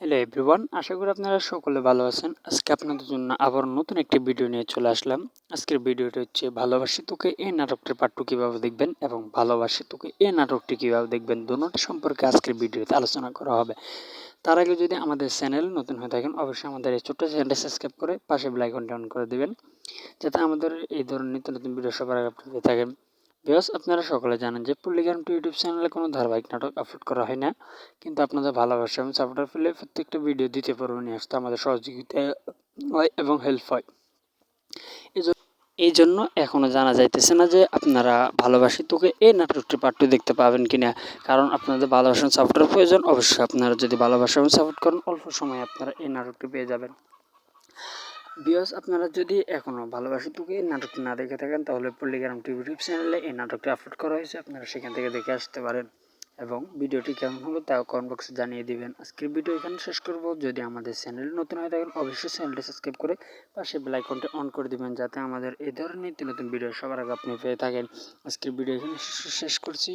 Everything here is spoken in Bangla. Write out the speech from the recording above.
হ্যালো এভরিওয়ান আশা করি আপনারা সকলে ভালো আছেন। আজকে আপনাদের জন্য আবার নতুন একটি ভিডিও নিয়ে চলে আসলাম। আজকের ভিডিওটি হচ্ছে, ভালোবাসি তোকে এই নাটকটির পাঠ্য কীভাবে দেখবেন এবং ভালোবাসি তোকে এই নাটকটি কীভাবে দেখবেন দুটি সম্পর্কে আজকের ভিডিওতে আলোচনা করা হবে। তার আগে যদি আমাদের চ্যানেল নতুন হয়ে থাকেন, অবশ্যই আমাদের এই ছোট্ট চ্যানেলটি সাবস্ক্রাইব করে পাশে বেলাইকনটি অন করে দেবেন। যাতে আমাদের এই ধরনের নিত্য নতুন ভিডিও সবার আগে আপনি থাকেন বিকজ আপনারা সকলে জানেন যে পল্লিগ্রাম ইউটিউব চ্যানেলে কোনো ধারাবাহিক নাটক আপলোড করা হয় না। কিন্তু আপনাদের ভালোবাসা এবং সাপোর্টার পেলে প্রত্যেকটা ভিডিও দিতে পারব নিয়ে আসতে আমাদের সহযোগিতা হয় এবং হেল্প হয়। এই জন্য এখনও জানা যাইতেছে না যে আপনারা ভালোবাসি তোকে এই নাটকটি পার্টটি দেখতে পাবেন কিনা। কারণ আপনাদের ভালোবাসা সাপোর্টের প্রয়োজন। অবশ্যই আপনারা যদি ভালোবাসা এবং সাপোর্ট করেন, অল্প সময়ে আপনারা এই নাটকটি পেয়ে যাবেন। বিয়স আপনারা যদি এখনও ভালোবাসি তোকে এই নাটকটি না দেখে থাকেন, তাহলে পল্লিগ্রাম টিভি ইউটিউব চ্যানেলে এই নাটকটি আপলোড করা হয়েছে। আপনারা সেখান থেকে দেখে আসতে পারেন। এবং ভিডিওটি কেমন হলো তাও কমেন্ট বক্সে জানিয়ে দিবেন। আজকের ভিডিও এখানে শেষ করব। যদি আমাদের চ্যানেল নতুন হয়ে থাকেন, অবশ্যই চ্যানেলটি সাবস্ক্রাইব করে পাশে বেল আইকনটি অন করে দিবেন, যাতে আমাদের এই ধরনের নিত্য নতুন ভিডিও সবার আগে আপনি পেয়ে থাকেন। আজকের ভিডিও এখানে শেষ করছি।